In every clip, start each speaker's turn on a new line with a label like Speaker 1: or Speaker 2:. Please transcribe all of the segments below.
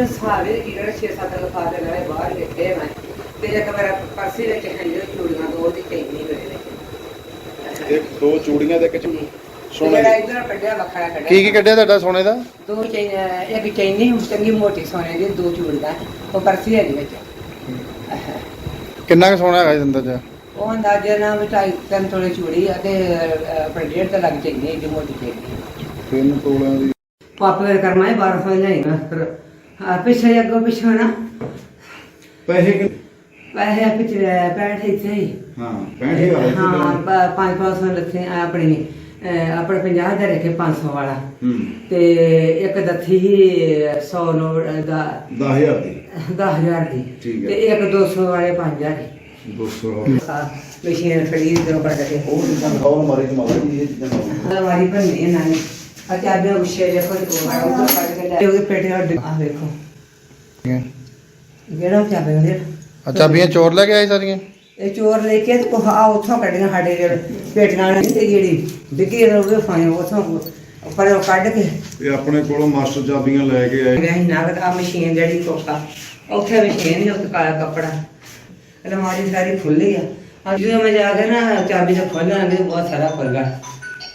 Speaker 1: ਨੂੰ ਸੁਭਾਵੇ ਕਿ ਜਿਹੜਾ 6-7 ਲਫਾਫੇ ਨਾਲੇ ਬਾਹਰ ਲਿਖੇ ਮੈਂ। ਤੇ ਇੱਕ ਮੇਰਾ ਪਰਸੇ ਵਿੱਚ ਹੰਝੂ ਚੂੜੀਆਂ ਦੋ ਦੀ ਚੈਨੀ ਮੇਰੇ ਨੇ
Speaker 2: ਇੱਕ ਦੋ ਚੂੜੀਆਂ ਦੇ ਇੱਕ
Speaker 1: ਤੇ
Speaker 2: ਸੋਨੇ ਦੀ
Speaker 1: ਇਧਰ ਕੱਢਿਆ ਵੱਖਰਾ ਕੱਢਿਆ।
Speaker 3: ਕੀ ਕੀ ਕੱਢਿਆ ਤੁਹਾਡਾ ਸੋਨੇ ਦਾ?
Speaker 1: ਦੋ ਚੈਨੀ ਇੱਕ ਚੈਨੀ ਚੰਗੀ ਮੋਟੀ ਸੋਨੇ ਦੀ ਦੋ ਚੂੜੀਆਂ। ਉਹ ਪਰਸੇ ਹੈ ਵਿੱਚ।
Speaker 3: ਕਿੰਨਾ ਕੁ ਸੋਨਾ ਹੈਗਾ ਇਸ ਅੰਦਰ ਚ?
Speaker 1: ਉਹ ਅੰਦਾਜ਼ੇ ਨਾਲ ਵਿਚਾਈ ਤਿੰਨ ਤੋਲੇ ਚੂੜੀ ਤੇ ਅਹ, ਆਪਣੇ ਡੇਢ ਤੇ ਲੱਗ ਚੈਨੀ ਏਡੀ ਮੋਟੀ ਚੈਨੀ।
Speaker 2: ਤਿੰਨ ਤੋਲਿਆਂ ਦੀ
Speaker 1: ਪਾਪੇ ਕਰਮਾ 1200 ਲਿਆਈ ਮੈਂ। ਆ ਪਿੱਛੇ ਅੱਗੋਂ ਪਿੱਛੇ ਨਾ
Speaker 2: ਪੈਸੇ ਕਿੰਨੇ?
Speaker 1: ਪੈਸੇ ਪਿੱਛੇ ਪੈਠ ਇੱਥੇ ਹੀ।
Speaker 2: ਹਾਂ 65000
Speaker 1: ਹਾਂ ਪ- ਪੰਜ ਪੰਜ ਸੌ ਲੱਥੇ ਆਪਣੀ ਅਹ, ਆਪਣੇ 50 ਦਾ ਰੱਖੇ 500 ਵਾਲਾ।
Speaker 2: ਹੂੰ।
Speaker 1: ਤੇ ਇੱਕ ਦੱਥੀ ਹੀ 100 ਨੋਟ ਦਾ
Speaker 2: 10000 ਦੀ।
Speaker 1: 10000 ਦੀ।
Speaker 2: ਠੀਕ ਹੈ।
Speaker 1: ਤੇ ਇੱਕ 200 ਵਾਲੇ 5000 ਦੀ।
Speaker 2: 200
Speaker 1: ਆ ਮਸ਼ੀਨ ਖੜੀ ਜਦੋਂ ਕੱਢ ਕੇ।
Speaker 2: ਉਹ ਚੀਜ਼ਾਂ ਖਾਓ ਮਾਰੇ ਕਿ ਮਾਰੇ ਇਹ ਚੀਜ਼ਾਂ ਖਾਓ
Speaker 1: ਅਲਮਾਰੀ ਭੰਨੀ ਇਹਨਾਂ ਨੇ। ਆ ਚਾਬੀਆਂ ਗੁੱਛੇ ਦੇਖੋ ਤੇ ਕੋਲ ਆ ਉਹ ਕੱਢ ਕੇ ਲੈ ਉਹਦੇ ਪੇਟੇ ਆ ਵੇਖੋ। ਜਿਹੜਾ ਚਾਬੀ ਹੁੰਦੇ
Speaker 3: ਆ ਚਾਬੀਆਂ ਚੋਰ ਲੈ ਕੇ ਆਏ ਸਾਰੀਆਂ?
Speaker 1: ਇਹ ਚੋਰ ਲੈ ਕੇ ਤੇ ਕੋਹ ਆ ਉੱਥੋਂ ਕੱਢੀਆਂ ਸਾਡੇ ਜਿਹੜੇ ਪੇਟੀਆਂ ਨੇ ਤੇ ਜਿਹੜੀ ਡਿੱਗੀ ਰੋਵੇ ਫਾਇ ਉੱਥੋਂ ਪਰ ਉਹ ਕੱਢ ਕੇ।
Speaker 2: ਇਹ ਆਪਣੇ ਕੋਲੋਂ ਮਾਸਟਰ ਚਾਬੀਆਂ ਲੈ ਕੇ ਆਏ।
Speaker 1: ਗਈ ਨਾਗਦ ਆ ਮਸ਼ੀਨ ਜਿਹੜੀ ਕੋਕਾ। ਉੱਥੇ ਮਸ਼ੀਨ ਨਹੀਂ ਉੱਤੇ ਕਾਲਾ ਕੱਪੜਾ। ਅਲਮਾਰੀ ਸਾਰੀ ਖੁੱਲੀ ਆ। ਆ ਜਦੋਂ ਮੈਂ ਜਾ ਕੇ ਨਾ ਚਾਬੀ ਤੇ ਬਹੁਤ ਸਾਰਾ ਖੁੱਲ ਗਿਆ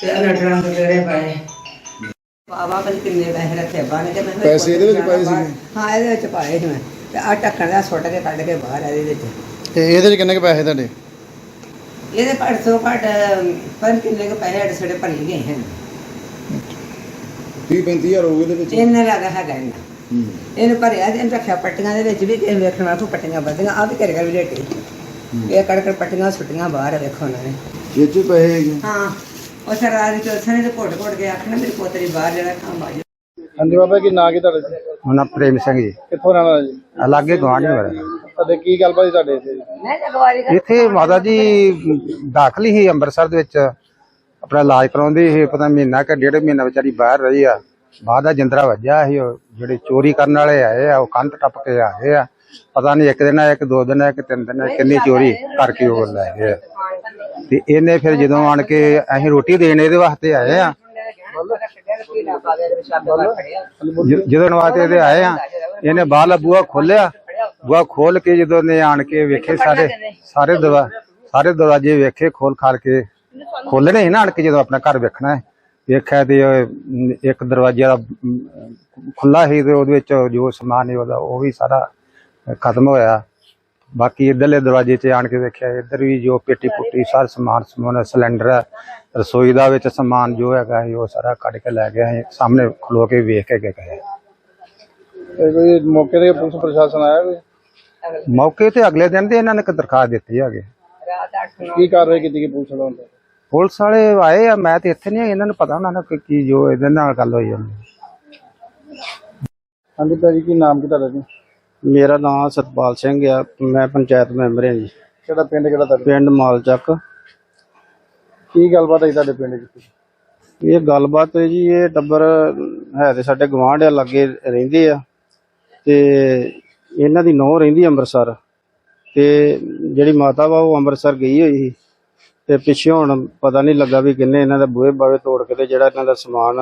Speaker 1: ਤੇ ਟਰੰਕ ਤੇਰੇ ਪਏ। ਬਾਬਾ ਕੋਲ ਕਿੰਨੇ ਪੈਸੇ ਰੱਖੇ ਮੈਂ
Speaker 2: ਇਹਦੇ ਵਿੱਚ ਪਾਏ ਸੀਗੇ?
Speaker 1: ਹਾਂ ਇਹਦੇ ਵਿੱਚ ਪਾਏ ਸੀ ਮੈਂ। ਤੇ ਆ ਢੱਕਣ ਦਾ ਸੁੱਟ ਕੇ ਕੱਢ ਕੇ ਬਾਹਰ ਇਹਦੇ ਵਿੱਚ।
Speaker 3: ਤੇ ਇਹਦੇ ਚ ਕਿੰਨੇ ਕੁ ਪੈਸੇ ਤੁਹਾਡੇ?
Speaker 1: ਇਹਦੇ ਘੱਟ ਤੋਂ ਘੱਟ ਪਰ ਕਿੰਨੇ ਕੁ ਪੈਸੇ ਅੜ ਸੜੇ ਭਰੀ ਗਏ ਹਨ।
Speaker 2: 30 35000 ਹੋ ਗਏ ਇਹਦੇ ਵਿੱਚ?
Speaker 1: ਇਹਨਾਂ ਲੱਗਾ ਹੈਗਾ ਇਹਨਾਂ ਇਹਨੂੰ ਭਰਿਆ ਤੇ ਇਹਨੂੰ ਰੱਖਿਆ ਪੱਟੀਆਂ ਦੇ ਵਿੱਚ ਵੀ ਕਿ ਵੇਖਣਾ ਕੋ ਪੱਟੀਆਂ ਵੱਧੀਆਂ ਆ ਵੀ ਕਰ ਕਰ ਵੀ ਰੇਟੇ। ਇਹ ਕੜ ਕੜ ਪੱਟੀਆਂ ਸੁੱਟੀਆਂ ਬਾਹਰ ਵੇਖੋ ਉਹਨਾਂ ਨੇ।
Speaker 2: ਇਹ ਚ ਪੈਸੇ
Speaker 1: ਹਾਂ। ਉਹ ਸਰਦਾਰ ਦੀ ਚੌਥਾ ਨੇ ਤੇ ਘੁੱਟ ਘੁੱਟ ਕੇ ਆਖਣਾ ਮੇਰੀ ਪੋਤਰੀ ਬਾਹਰ ਜਿਹੜਾ ਕੰਮ ਆ
Speaker 3: ਹਾਂਜੀ ਬਾਬਾ ਕੀ ਨਾਂ ਕੀ ਤੁਹਾਡਾ ਜੀ?
Speaker 4: ਉਹਨਾਂ ਪ੍ਰੇਮ ਸਿੰਘ ਜੀ।
Speaker 3: ਕਿੱਥੋਂ ਰਹਿਣ ਵਾਲਾ ਜੀ?
Speaker 4: ਅਲੱਗੇ ਗਵਾਂਢੀ ਮੇਰਾ।
Speaker 3: ਤੁਹਾਡੇ ਕੀ ਗੱਲਬਾਤ ਸੀ ਤੁਹਾਡੇ ਇੱਥੇ?
Speaker 1: ਮੈਂ ਜਗਵਾਰੀ
Speaker 4: ਇੱਥੇ ਮਾਤਾ ਜੀ ਦਾਖਲ ਹੀ ਅੰਮ੍ਰਿਤਸਰ ਦੇ ਵਿੱਚ। ਆਪਣਾ ਇਲਾਜ ਕਰਾਉਂਦੀ ਸੀ ਪਤਾ ਮਹੀਨਾ ਕਿ ਡੇਢ ਮਹੀਨਾ ਵਿਚਾਰੀ ਬਾਹਰ ਰਹੀ ਆ। ਬਾਅਦ ਦਾ ਜਿੰਦਰਾ ਵੱਜਿਆ ਸੀ ਉਹ ਜਿਹੜੇ ਚੋਰੀ ਕਰਨ ਵਾਲੇ ਆਏ ਆ ਉਹ ਕੰਧ ਟੱਪ ਕੇ ਆਏ ਆ। ਪਤਾ ਨਹੀਂ ਇੱਕ ਦਿਨ ਆ ਇੱਕ ਦੋ ਦਿਨ ਆ ਕਿ ਤਿੰਨ ਦਿਨ ਆ ਕਿੰਨੀ ਚੋਰੀ ਕਰਕੇ ਉਹ ਲੈ ਗਏ ਆ। ਤੇ ਇਹਨੇ ਫਿਰ ਜਦੋਂ ਆਣ ਕੇ ਅਸੀਂ ਰੋਟੀ ਦੇਣ ਇਹਦੇ ਵਾਸਤੇ ਆਏ ਆ। ਜ- ਜਦੋਂ ਵਾਸਤੇ ਇਹਦੇ ਆਏ ਆ ਇਹਨੇ ਬਾਹਰਲਾ ਬੂਹਾ ਖੋਲਿਆ ਬੂਹਾ ਖੋਲ ਕੇ ਜਦੋਂ ਨੇ ਆਣ ਕੇ ਵੇਖੇ ਸਾਰੇ ਸਾਰੇ ਦਵਾ ਸਾਰੇ ਦਰਵਾਜ਼ੇ ਵੇਖੇ ਖੋਲ ਖਾਲ ਕੇ। ਖੋਲਣੇ ਸੀ ਨਾ ਆਣ ਕੇ ਜਦੋਂ ਆਪਣਾ ਘਰ ਵੇਖਣਾ ਹੈ। ਵੇਖਿਆ ਤੇ ਅਮ, ਇੱਕ ਦਰਵਾਜ਼ੇ ਦਾ ਖੁੱਲਾ ਸੀ ਤੇ ਉਹਦੇ ਵਿੱਚ ਜੋ ਸਮਾਨ ਸੀ ਉਹਦਾ ਉਹ ਵੀ ਸਾਰਾ ਖਤਮ ਹੋਇਆ। ਬਾਕੀ ਇਧਰਲੇ ਦਰਵਾਜ਼ੇ 'ਚ ਆਣ ਕੇ ਵੇਖਿਆ ਇੱਧਰ ਵੀ ਜੋ ਪੇਟੀ ਪੁੱਟੀ ਸਾਰਾ ਸਮਾਨ ਸਮੂਨ ਸਿਲੰਡਰ ਹੈ, ਰਸੋਈ ਦਾ ਵਿੱਚ ਸਮਾਨ ਜੋ ਹੈਗਾ ਸੀ ਉਹ ਸਾਰਾ ਕੱਢ ਕੇ ਲੈ ਗਏ ਅਸੀਂ ਸਾਹਮਣੇ ਖਲੋ ਕੇ ਵੇਖ ਕੇ ਗਏ
Speaker 3: ਇਹ ਕੋਈ ਮੌਕੇ ਤੇ ਪੁਲਿਸ ਪ੍ਰਸ਼ਾਸਨ ਆਇਆ ਕੋਈ?
Speaker 4: ਮੌਕੇ ਤੇ ਅਗਲੇ ਦਿਨ ਦੇ ਇਹਨਾਂ ਨੇ ਇੱਕ ਦਰਖਾਸਤ ਦਿੱਤੀ ਹੈਗੇ।
Speaker 3: ਕੀ ਕਾਰਵਾਈ ਕੀਤੀ ਗਈ ਪੁਲਿਸ ਵੱਲੋਂ
Speaker 4: ਪੁਲਿਸ ਵਾਲੇ ਆਏ ਆ ਮੈਂ ਤੇ ਇੱਥੇ ਨਹੀਂ ਇਹਨਾਂ ਨੂੰ ਪਤਾ ਉਹਨਾਂ ਨੂੰ ਕਿ ਕੀ ਜੋ ਇਹਦੇ ਨਾਲ ਗੱਲ ਹੋਈ ਹੈ
Speaker 3: ਹਾਂਜੀ ਭਾਜੀ ਕੀ ਨਾਮ ਕੀ ਤੁਹਾਡਾ ਜੀ?
Speaker 4: ਮੇਰਾ ਨਾਮ ਸਤਪਾਲ ਸਿੰਘ ਆ ਮੈਂ ਪੰਚਾਇਤ ਮੈਂਬਰ ਹਾਂ ਜੀ।
Speaker 3: ਕਿਹੜਾ ਪਿੰਡ ਕਿਹੜਾ ਤੁਹਾਡਾ?
Speaker 4: ਪਿੰਡ ਮਾਲਚੱਕ
Speaker 3: ਕੀ ਗੱਲਬਾਤ ਹੈ ਤੁਹਾਡੇ ਪਿੰਡ ਚ
Speaker 4: ਇਹ ਗੱਲਬਾਤ ਹੈ ਜੀ ਇਹ ਟੱਬਰ ਹੈ ਤੇ ਸਾਡੇ ਗਵਾਂਢ ਆ ਲਾਗੇ ਰਹਿੰਦੇ ਆ। ਤੇ ਇਹਨਾਂ ਦੀ ਨੌਂ ਰਹਿੰਦੀ ਅੰਮ੍ਰਿਤਸਰ। ਤੇ ਜਿਹੜੀ ਮਾਤਾ ਵਾ ਉਹ ਅੰਮ੍ਰਿਤਸਰ ਗਈ ਹੋਈ ਸੀ। ਤੇ ਪਿੱਛੇ ਹੁਣ ਪਤਾ ਨਹੀਂ ਲੱਗਾ ਵੀ ਕਿੰਨੇ ਇਹਨਾਂ ਦਾ ਬੂਹੇ ਬਾਵੇ ਤੋੜ ਕੇ ਤੇ ਜਿਹੜਾ ਇਹਨਾਂ ਦਾ ਸਮਾਨ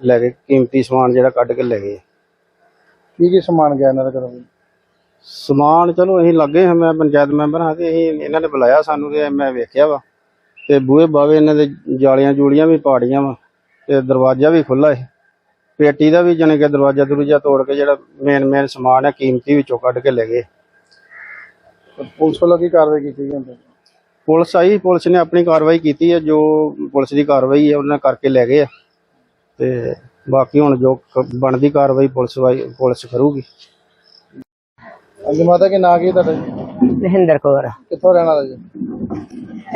Speaker 4: ਲੈ ਕੇ ਕੀਮਤੀ ਸਮਾਨ ਜਿਹੜਾ ਕੱਢ ਕੇ ਲੈ ਗਏ।
Speaker 3: ਕੀ ਕੀ ਸਮਾਨ ਗਿਆ ਇਹਨਾਂ ਦਾ ਘਰੋਂ?
Speaker 4: ਸਮਾਨ ਚਲੋ ਅਸੀਂ ਲੱਗੇ ਹਾਂ ਮੈਂ ਪੰਚਾਇਤ ਮੈਂਬਰ ਹਾਂ ਤੇ ਅਸੀਂ ਇਹਨਾਂ ਨੇ ਬੁਲਾਇਆ ਸਾਨੂੰ ਤੇ ਮੈਂ ਵੇਖਿਆ ਵਾ। ਤੇ ਬੂਹੇ ਬਾਵੇ ਇਹਨਾਂ ਦੇ ਜਾਲੀਆਂ ਜੂਲੀਆਂ ਵੀ ਪਾੜੀਆਂ ਵਾ ਤੇ ਦਰਵਾਜ਼ਾ ਵੀ ਖੁੱਲਾ ਹੈ ਪੇਟੀ ਦਾ ਵੀ ਜਾਣੀ ਕਿ ਦਰਵਾਜ਼ਾ ਦਰੂਜਾ ਤੋੜ ਕੇ ਜਿਹੜਾ ਮੇਨ ਮੇਨ ਸਮਾਨ ਹੈ ਕੀਮਤੀ ਵਿੱਚੋਂ ਕੱਢ ਕੇ ਲੈ ਗਏ।
Speaker 3: ਪੁਲਿਸ ਵੱਲੋਂ ਕੀ ਕਾਰਵਾਈ ਕੀਤੀ ਤੱਕ?
Speaker 4: ਪੁਲਿਸ ਆਈ ਪੁਲਿਸ ਨੇ ਆਪਣੀ ਕਾਰਵਾਈ ਕੀਤੀ ਹੈ ਜੋ ਪੁਲਿਸ ਦੀ ਕਾਰਵਾਈ ਹੈ ਉਹਨਾਂ ਕਰਕੇ ਲੈ ਗਏ ਆ। ਤੇ ਬਾਕੀ ਹੁਣ ਜੋ ਕ- ਬਣਦੀ ਕਾਰਵਾਈ ਪੁਲਿਸ ਵਾਈ ਪੁਲਿਸ ਕਰੂਗੀ।
Speaker 3: ਹਾਂਜੀ ਮਾਤਾ ਕੀ ਨਾਂ ਕੀ ਤੁਹਾਡਾ ਜੀ?
Speaker 1: ਮਹਿੰਦਰ ਕੌਰ।
Speaker 3: ਕਿੱਥੋਂ ਰਹਿਣ ਵਾਲਾ ਜੀ?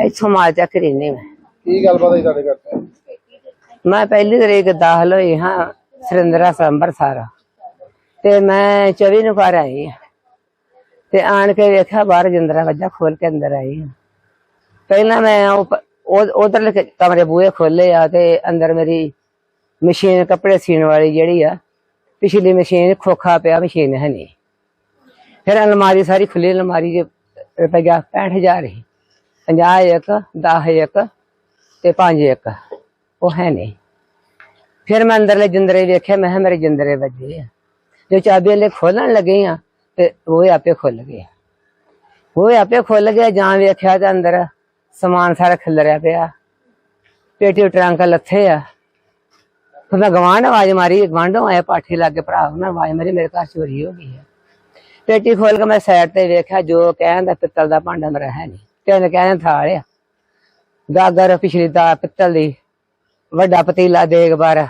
Speaker 1: ਇੱਥੋਂ ਮਾਲ ਚੱਕ ਰਹਿੰਦੇ ਮੈਂ।
Speaker 3: ਕੀ ਗੱਲਬਾਤ ਹੋਈ ਤੁਹਾਡੇ ਘਰ ਤੇ?
Speaker 1: ਮੈਂ ਪਹਿਲੀ ਤਰੀਕ ਦਾਖਲ ਹੋਈ ਹਾਂ ਸਰਿੰਦਰਾ ਅੰਮ੍ਰਿਤਸਰ ਤੇ ਮੈਂ 24 ਨੂੰ ਘਰ ਆਈ ਹਾਂ। ਤੇ ਆਣ ਕੇ ਵੇਖਿਆ ਬਾਹਰ ਜਿੰਦਰਾ ਵੱਜਾ ਖੋਲ ਕੇ ਅੰਦਰ ਆਈ ਹਾਂ। ਪਹਿਲਾਂ ਮੈਂ ਉਧਰ ਕਮਰੇ ਬੂਹੇ ਖੋਲੇ ਆ ਤੇ ਅੰਦਰ ਮੇਰੀ ਮਸ਼ੀਨ ਕੱਪੜੇ ਸੀਣ ਵਾਲੀ ਜਿਹੜੀ ਆ, ਪਿਛਲੀ ਮਸ਼ੀਨ ਖੋਖਾ ਪਿਆ, ਮਸ਼ੀਨ ਹੈ ਨਹੀਂ। ਫਿਰ ਅਲਮਾਰੀ ਸਾਰੀ ਖੁੱਲੀ, ਅਲਮਾਰੀ ਚ ਰੁਪਇਆ 65000 ਹੀ 50 ਇੱਕ 10 ਇੱਕ ਤੇ 5 ਇੱਕ, ਉਹ ਹੈ ਨਹੀਂ। ਫਿਰ ਮੈਂ ਅੰਦਰਲੇ ਜਿੰਦਰੇ ਵੇਖਿਆ, ਮੈਂ ਮੇਰੇ ਜਿੰਦਰੇ ਵੱਜੇ ਆ। ਜੋ ਚਾਬੀ ਵਾਲੇ ਖੋਲਣ ਲੱਗੇ ਆ, ਤੇ ਉਹ ਆਪੇ ਖੁੱਲ ਗਿਆ ਉਹ ਆਪੇ ਖੁੱਲ ਗਿਆ ਜਾਂ ਵੇਖਿਆ ਤੇ ਅੰਦਰ ਸਮਾਨ ਸਾਰਾ ਖਿਲਰਿਆ ਪਿਆ। ਪੇਟੀ ਟਰੰਕ ਲੱਥੇ ਆ। ਫਿਰ ਮੈਂ ਗਵਾਂਢ ਆਵਾਜ਼ ਮਾਰੀ ਗਵਾਂਢੋਂ ਆਇਆ ਪਾਠੀ ਲੱਗੇ ਭਰਾ ਉਹਨਾਂ ਆਵਾਜ਼ ਮਾਰੀ, ਮੇਰੇ ਘਰ ਚੋਰੀ ਹੋ ਗਈ ਹੈ। ਪੇਟੀ ਖੋਲ ਕੇ ਮੈਂ ਸਾਈਡ ਤੇ ਵੇਖਿਆ, ਜੋ ਕਹਿੰਦਾ ਪਿੱਤਲ ਦਾ ਭਾਂਡਾ ਮੇਰਾ ਹੈ ਨਹੀਂ। ਤਿੰਨ ਕਹਿੰਦੇ ਥਾਲ ਆ। ਗਾਗਰ ਪਿਛਲੀ ਦਾ ਪਿੱਤਲ ਦੀ, ਵੱਡਾ ਪਤੀਲਾ ਦੇਗ ਬਾਰ।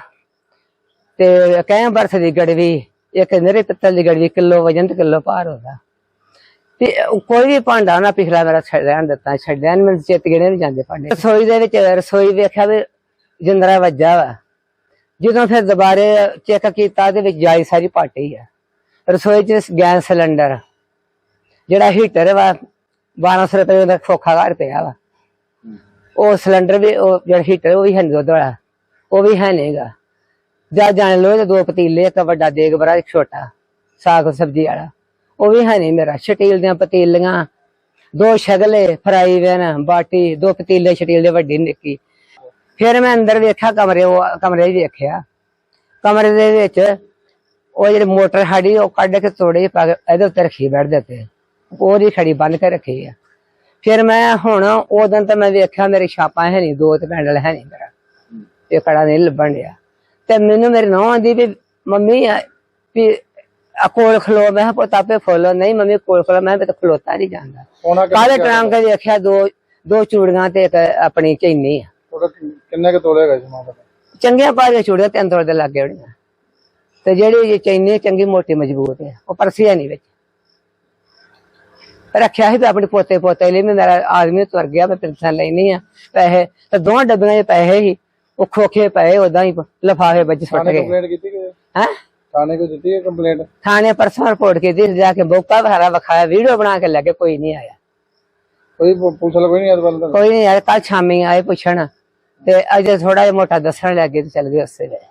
Speaker 1: ਤੇ ਕਹਿ ਬਰਸ ਦੀ ਗੜਵੀ, ਇੱਕ ਨਰੇ ਪਿੱਤਲ ਦੀ ਗੜਵੀ, ਕਿਲੋ ਵਜਨ ਤੇ ਕਿਲੋ ਭਾਰ ਹੁੰਦਾ ਤੇ ਕੋਈ ਵੀ ਭਾਂਡਾ ਨਾ ਪਿਛਲਾ ਮੇਰਾ ਛੱਡ ਰਹਿਣ ਦਿੱਤਾ ਛੱਡਿਆ ਨੀ ਮੈਨੂੰ ਚੇਤ ਗਿਣੇ ਨਹੀਂ ਜਾਂਦੇ ਭਾਂਡੇ। ਰਸੋਈ ਦੇ ਵਿੱਚ ਰਸੋਈ ਵੇਖਿਆ ਵੀ ਜਿੰਦਰਾ ਵੱਜਾ ਵਾ। ਜਦੋਂ ਫਿਰ ਦੁਬਾਰੇ ਚੈੱਕ ਕੀਤਾ ਤੇ ਵਿੱਚ ਜਾਈ ਸਾਰੀ ਪਾਟੀ ਆ। ਰਸੋਈ 'ਚ ਗੈਸ ਸਿਲੰਡਰ, ਜਿਹੜਾ ਹੀਟਰ ਵਾ 1200 ਰੁਪਏ ਦਾ ਖੋਖਾ ਘਰ ਪਿਆ ਵਾ। ਉਹ ਸਿਲੰਡਰ ਵੀ, ਉਹ ਜਿਹੜਾ ਹੀਟਰ ਉਹ ਵੀ ਹੈ ਨੀ ਦੁੱਧ ਵਾਲਾ। ਉਹ ਵੀ ਹੈ ਨਹੀਂਗਾ ਜਾ ਜਾਣ ਲੋ ਤੇ ਦੋ ਪਤੀਲੇ, ਇੱਕ ਵੱਡਾ ਦੇਗ ਬਰਾ ਇੱਕ ਛੋਟਾ, ਸਾਗ ਸਬਜ਼ੀ ਵਾਲਾ। ਉਹ ਵੀ ਹੈ ਨਹੀਂ ਮੇਰਾ। ਸਟੀਲ ਦੀਆਂ ਪਤੀਲੀਆਂ, ਦੋ ਸ਼ਗਲੇ, ਫਰਾਈ ਵੈਨ ਬਾਟੀ, ਦੋ ਪਤੀਲੇ ਸਟੀਲ ਦੇ ਵੱਡੀ ਨਿੱਕੀ। ਫਿਰ ਮੈਂ ਅੰਦਰ ਵੇਖਿਆ ਕਮਰੇ ਉਹ ਕਮਰੇ 'ਚ ਵੇਖਿਆ ਕਮਰੇ ਦੇ ਵਿੱਚ ਉਹ ਜਿਹੜੀ ਮੋਟਰ ਸਾਡੀ ਉਹ ਕੱਢ ਕੇ ਤੋੜੇ ਪਾ ਕੇ ਇਹਦੇ ਉੱਤੇ ਰੱਖੀ ਬੈਠ ਦਿੱਤੇ ਉਹਦੀ ਖੜੀ ਬੰਨ ਕੇ ਰੱਖੀ ਆ। ਫਿਰ ਮੈਂ ਹੁਣ ਉਦੋਂ ਤਾਂ ਮੈਂ ਵੇਖਿਆ ਮੇਰੀ ਛਾਪਾਂ ਹੈ ਨਹੀਂ ਦੋ ਤੇ ਪੈਂਡਲ ਹੈ ਨਹੀਂ ਮੇਰਾ। ਇਹ ਕੜਾ ਨਹੀਂ ਲੱਭਣ ਡਿਆ। ਤੇ ਮੈਨੂੰ ਮੇਰੀ ਨੌਂ ਆਂਦੀ ਵੀ ਮੰਮੀ ਆ ਵੀ ਕੋਲ ਖਲੋ। ਮੈਂ ਪੁੱਤ ਆਪੇ ਖੋਲੋ। ਨਹੀਂ ਮੰਮੀ ਕੋਲ ਖਲੋ। ਮੈਂ ਤਾਂ ਖਲੋਤਾ ਨਹੀਂ ਜਾਂਦਾ। ਕਾਲੇ ਟਰੰਕ ਵੇਖਿਆ ਦੋ ਦੋ ਚੂੜੀਆਂ ਤੇ ਇੱਕ ਆਪਣੀ ਚੈਨੀ ਆ।
Speaker 3: ਤੁਹਾਡਾ ਕਿੰਨੇ ਕੁ ਤੋਲੇ ਹੈਗਾ ਸਮਾਨ ਦਾ
Speaker 1: ਚੰਗੀਆਂ ਪਾ ਕੇ ਚੂੜੀਆਂ ਤਿੰਨ ਤੋਲੇ ਦੇ ਲੱਗੇ ਹੋਣੀਆਂ ਤੇ ਜਿਹੜੀ ਇਹ ਚੈਨੀ ਚੰਗੀ ਮੋਟੀ ਮਜ਼ਬੂਤ ਹੈ ਉਹ ਪਰਸੀਆ ਨਹੀਂ ਵਿੱਚ। ਰੱਖਿਆ ਸੀ ਵੀ ਆਪਣੇ ਪੋਤੇ ਪੋਤੇ ਲਈ ਵੀ ਮੇਰਾ ਆਦਮੀ ਤੁਰ ਗਿਆ ਮੈਂ ਪੈਨਸ਼ਨ ਲੈਣੀ ਆ ਪੈਸੇ ਤੇ ਦੋਵਾਂ ਡੱਬੀਆਂ ਦੇ ਪੈਸੇ ਹੀ ਉਹ ਖੋਖੇ ਪਏ ਉਦਾਂ ਹੀ ਲਫਾਫੇ ਵਿੱਚ ਸੁੱਟ
Speaker 3: ਥਾਣੇ
Speaker 1: ਗਏ।
Speaker 3: ਕੰਪਲੇਂਟ ਕੀਤੀ ਕਿ
Speaker 1: ਹੈ?
Speaker 3: ਥਾਣੇ ਕੋ ਦਿੱਤੀ ਹੈ ਕੰਪਲੇਂਟ
Speaker 1: ਥਾਣੇ ਪਰਸੋਂ ਰਿਪੋਰਟ ਕੀਤੀ ਜਾ ਕੇ ਬੋਕਾ ਭਾਰਾ ਵਿਖਾਇਆ ਵੀਡੀਓ ਬਣਾ ਕੇ ਲੱਗੇ ਕੋਈ ਨਹੀਂ ਆਇਆ।
Speaker 3: ਕੋਈ ਪੁ- ਪੁਲਿਸ ਵਾਲਾ ਕੋਈ ਨਹੀਂ ਆਇਆ ਦੁਬਾਰਾ?
Speaker 1: ਕੋਈ ਨਹੀਂ ਆਇਆ ਕੱਲ ਸ਼ਾਮੀ ਆਏ ਪੁੱਛਣ। ਤੇ ਅਜੇ ਥੋੜਾ ਜਿਹਾ ਮੋਟਾ ਦੱਸਣ ਲੱਗੇ ਤੇ ਚੱਲ ਗਏ ਉਸੇ ਵੇਲੇ।